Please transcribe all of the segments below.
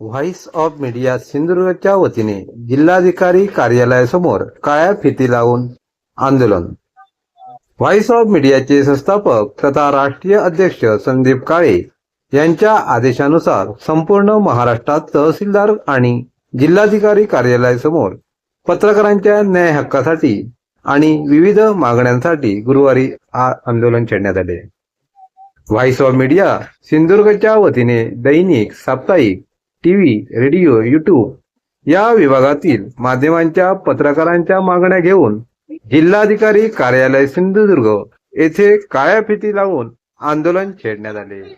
Voice of media सिंधुदुर्गच्या वतीने जिल्हाधिकारी कार्यालयासमोर काळ्या फिती लावून आंदोलन. व्हॉइस ऑफ मीडियाचे संस्थापक तथा राष्ट्रीय अध्यक्ष संदीप काळे यांच्या आदेशानुसार संपूर्ण महाराष्ट्रात तहसीलदार आणि जिल्हाधिकारी कार्यालयासमोर पत्रकारांच्या न्याय हक्कासाठी आणि विविध मागण्यांसाठी गुरुवारी आंदोलन छेडण्यात आले. व्हॉइस ऑफ मीडिया सिंधुदुर्गच्या वतीने दैनिक साप्ताहिक टीव्ही रेडिओ युट्यूब या विभागातील माध्यमांच्या पत्रकारांच्या मागण्या घेऊन जिल्हाधिकारी कार्यालय सिंधुदुर्ग येथे काळ्या फिती लावून आंदोलन छेडण्यात आले.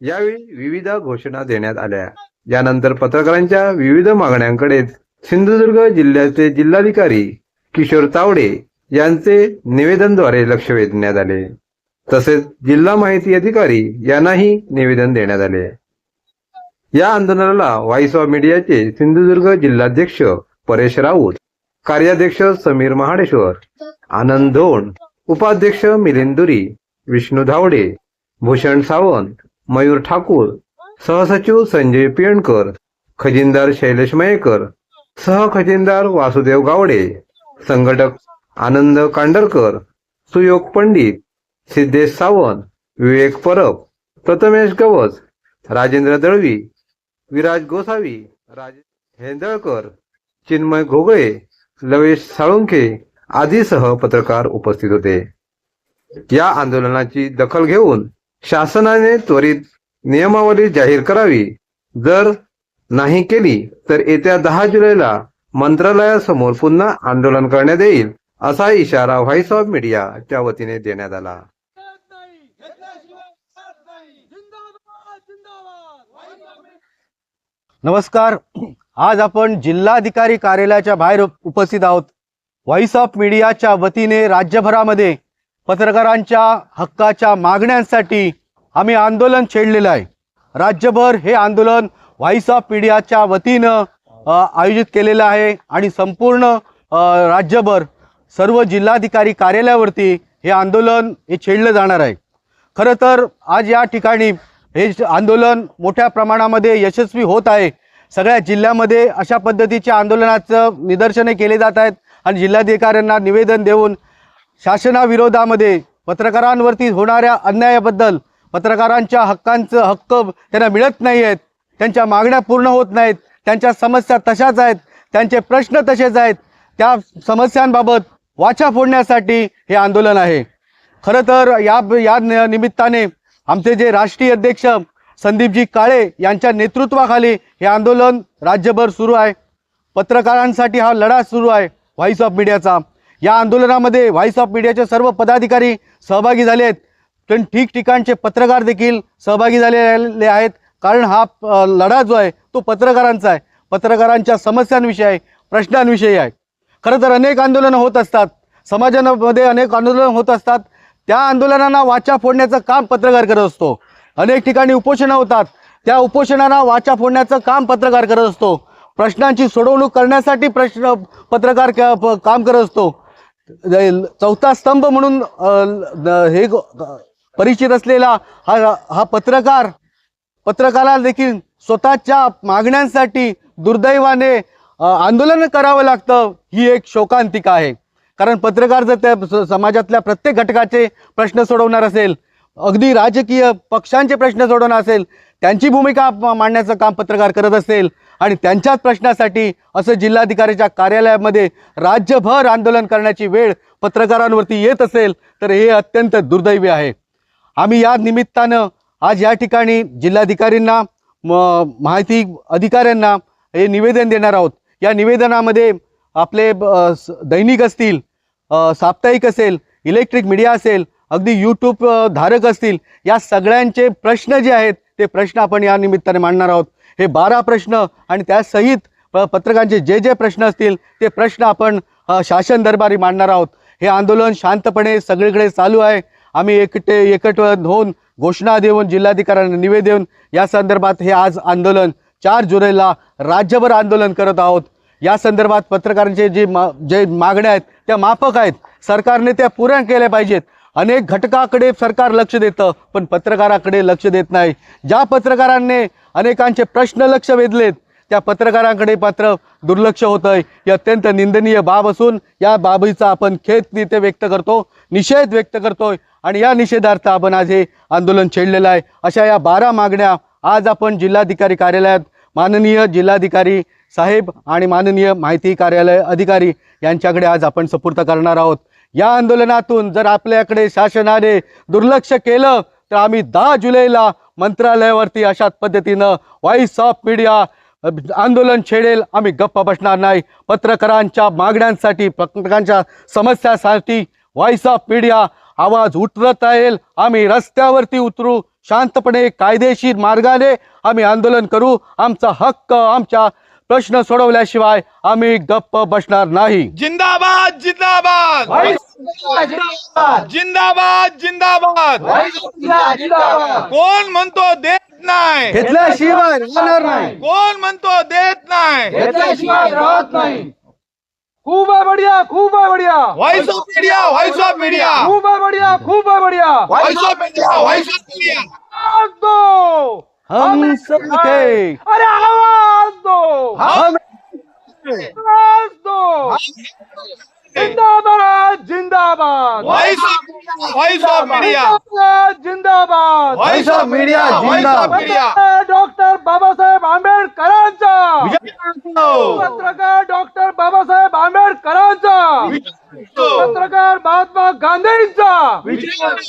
यावेळी विविध घोषणा देण्यात आल्या. यानंतर पत्रकारांच्या विविध मागण्यांकडे सिंधुदुर्ग जिल्ह्याचे जिल्हाधिकारी किशोर तावडे यांचे निवेदनद्वारे लक्ष वेधण्यात आले. तसेच जिल्हा माहिती अधिकारी यांनाही निवेदन देण्यात आले. या आंदोलनाला व्हॉइस ऑफ मीडियाचे सिंधुदुर्ग जिल्हाध्यक्ष परेश राऊत कार्याध्यक्ष समीर महाडेश्वर आनंद धोंड उपाध्यक्ष मिलिंदुरी विष्णू धावडे भूषण सावंत मयूर ठाकूर सहसचिव संजय पियणकर खजिनदार शैलेश मयेकर सहखजिनदार वासुदेव गावडे संघटक आनंद कांडरकर सुयोग पंडित सिद्धेश सावंत विवेक परब प्रथमेश गवस राजेंद्र दळवी विराज गोसावी राज हेंदळकर चिन्मय घोगळे लवेश साळुंखे आदीसह पत्रकार उपस्थित होते. या आंदोलनाची दखल घेऊन शासनाने त्वरित नियमावली जाहीर करावी. जर नाही केली तर येत्या दहा जुलैला मंत्रालयासमोर पुन्हा आंदोलन करण्यात येईल असा इशारा व्हॉइस ऑफ मीडियाच्या वतीने देण्यात आला घेत नाही घेतल्याशिवाय राहत नाही जिंदाबाद जिंदाबाद नमस्कार. आज आपण जिल्हाधिकारी कार्यालयाच्या बाहेर उपस्थित आहोत. व्हॉइस ऑफ मीडियाच्या वतीने राज्यभरामध्ये पत्रकारांच्या हक्काच्या मागण्यांसाठी आम्ही आंदोलन छेडलेलं आहे. राज्यभर हे आंदोलन व्हॉइस ऑफ मीडियाच्या वतीनं आयोजित केलेलं आहे आणि संपूर्ण राज्यभर सर्व जिल्हाधिकारी कार्यालयावरती हे आंदोलन हे छेडलं जाणार आहे. खरं तर आज या ठिकाणी हे आंदोलन मोठ्या प्रमाणामध्ये यशस्वी होत आहे. सगळ्या जिल्ह्यामध्ये अशा पद्धतीच्या आंदोलनाचं निदर्शने केले जात आहेत आणि जिल्हाधिकाऱ्यांना निवेदन देऊन शासनाविरोधामध्ये पत्रकारांवरती होणाऱ्या अन्यायाबद्दल पत्रकारांच्या हक्कांचं हक्क त्यांना मिळत नाही आहेत. त्यांच्या मागण्या पूर्ण होत नाहीत. त्यांच्या समस्या तशाच आहेत. त्यांचे प्रश्न तसेच आहेत. त्या समस्यांबाबत वाचा फोडण्यासाठी हे आंदोलन आहे. खरं तर या या निमित्ताने आमचे जे राष्ट्रीय अध्यक्ष संदीपजी काळे यांच्या नेतृत्वाखाली हे आंदोलन राज्यभर सुरू आहे. पत्रकारांसाठी हा लढा सुरू आहे व्हॉइस ऑफ मीडियाचा या आंदोलनामध्ये व्हॉइस ऑफ मीडियाचे सर्व पदाधिकारी सहभागी झाले आहेत. पण ठिकठिकाणचे पत्रकार देखील सहभागी झालेले आहेत. कारण हा लढा जो आहे तो पत्रकारांचा आहे. पत्रकारांच्या समस्यांविषयी आहे प्रश्नांविषयी आहे. खरं तर अनेक आंदोलनं होत असतात. समाजामध्ये अनेक आंदोलनं होत असतात. त्या आंदोलनांना वाचा फोडण्याचं काम पत्रकार करत असतो. अनेक ठिकाणी उपोषणं होतात. त्या उपोषणांना वाचा फोडण्याचं काम पत्रकार करत असतो. प्रश्नांची सोडवणूक करण्यासाठी प्रश्न पत्रकार क- प- काम करत असतो. चौथा स्तंभ म्हणून हे परिचित असलेला हा हा पत्रकार पत्रकाराला देखील स्वतःच्या मागण्यांसाठी दुर्दैवाने आंदोलन करावं लागतं. ही एक शोकांतिका आहे. कारण पत्रकार जर त्या स- समाजातल्या प्रत्येक घटकाचे प्रश्न सोडवणार असेल अगदी राजकीय पक्षांचे प्रश्न सोडवणार असेल त्यांची भूमिका मांडण्याचं काम पत्रकार करत असेल आणि त्यांच्याच प्रश्नासाठी असं जिल्हाधिकाऱ्याच्या कार्यालयामध्ये राज्यभर आंदोलन करण्याची वेळ पत्रकारांवरती येत असेल तर हे अत्यंत दुर्दैवी आहे. आम्ही या निमित्तानं आज या ठिकाणी जिल्हाधिकारींना म माहिती अधिकाऱ्यांना हे निवेदन देणार आहोत. या निवेदनामध्ये आपले स- दैनिक असतील साप्ताहिक असेल इलेक्ट्रिक मीडिया असेल अगदी यूट्यूब धारक असतील या सगळ्यांचे प्रश्न जे आहेत ते प्रश्न आपण या निमित्ताने मांडणार आहोत. हे बारा प्रश्न आणि त्यासहित प पत्रकारांचे जे जे प्रश्न असतील ते प्रश्न आपण शासन दरबारी मांडणार आहोत. हे आंदोलन शांतपणे सगळीकडे चालू आहे. आम्ही एकटे एकट होऊन घोषणा देऊन जिल्हाधिकाऱ्यांना निवेदन या संदर्भात हे आज आंदोलन चार जुलैला राज्यभर आंदोलन करत आहोत. या संदर्भात पत्रकारांचे जे मा जे मागण्या आहेत त्या माफक आहेत. सरकारने त्या पुऱ्या केल्या पाहिजेत. अनेक घटकाकडे सरकार लक्ष देतं पण पत्रकाराकडे लक्ष देत नाही. ज्या पत्रकारांनी अनेकांचे प्रश्न लक्ष वेधलेत त्या पत्रकारांकडे मात्र दुर्लक्ष होतं आहे ही अत्यंत निंदनीय बाब असून या बाबीचा आपण खेद तिथे व्यक्त करतो निषेध व्यक्त करतोय आणि या निषेधार्थ आपण आज हे आंदोलन छेडलेलं आहे. अशा या बारा मागण्या आज आपण जिल्हाधिकारी कार्यालयात माननीय जिल्हाधिकारी साहेब आणि माननीय माहिती कार्यालय अधिकारी यांच्याकडे आज आपण सपूर्त करणार आहोत. या आंदोलनातून जर आपल्याकडे शासनाने दुर्लक्ष केलं तर आम्ही दहा जुलैला मंत्रालयावरती अशाच पद्धतीनं व्हॉइस ऑफ मीडिया आंदोलन छेडेल. आम्ही गप्प बसणार नाही. पत्रकारांच्या मागण्यांसाठी पत्रकारांच्या समस्यासाठी व्हॉइस ऑफ मीडिया आवाज उतरत राहील. आम्ही रस्त्यावरती उतरू. शांतपणे कायदेशीर मार्गाने आम्ही आंदोलन करू. आमचा हक्क आमच्या प्रश्न सोडवल्याशिवाय आम्ही गप्प बसणार नाही. जिंदाबाद जिंदाबाद! जिंदाबाद जिंदाबाद! कोण म्हणतो देत नाही? घेतल्याशिवाय राहणार नाही. कोण म्हणतो देत नाही? घेतल्याशिवाय राहत नाही. खूप आहे बढिया खूप आहे बढिया। Voice of media voice of media खूप आहे बढिया खूप आहे बढिया। Voice of media voice of media आवाज दो। हम सबके अरे आवाज दो। हम आवाज दो। जिंदाबाद जिंदाबाद। Voice of media voice of media जिंदाबाद जिंदाबाद। Voice of media media doctor Babasaheb आंबेडकरांचा पत्रकार डॉक्टर बाबासाहेब आंबेडकरांचा पत्रकार महात्मा गांधींचा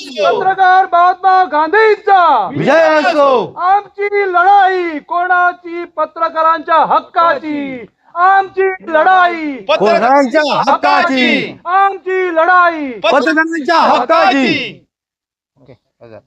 पत्रकार महात्मा गांधींचा. विजय असो. आमची लढाई कोणाची? पत्रकारांच्या हक्काची. आमची लढाई कोणाच्या हक्काची. आमची लढाई पत्रकारांच्या हक्काची. हक्काची.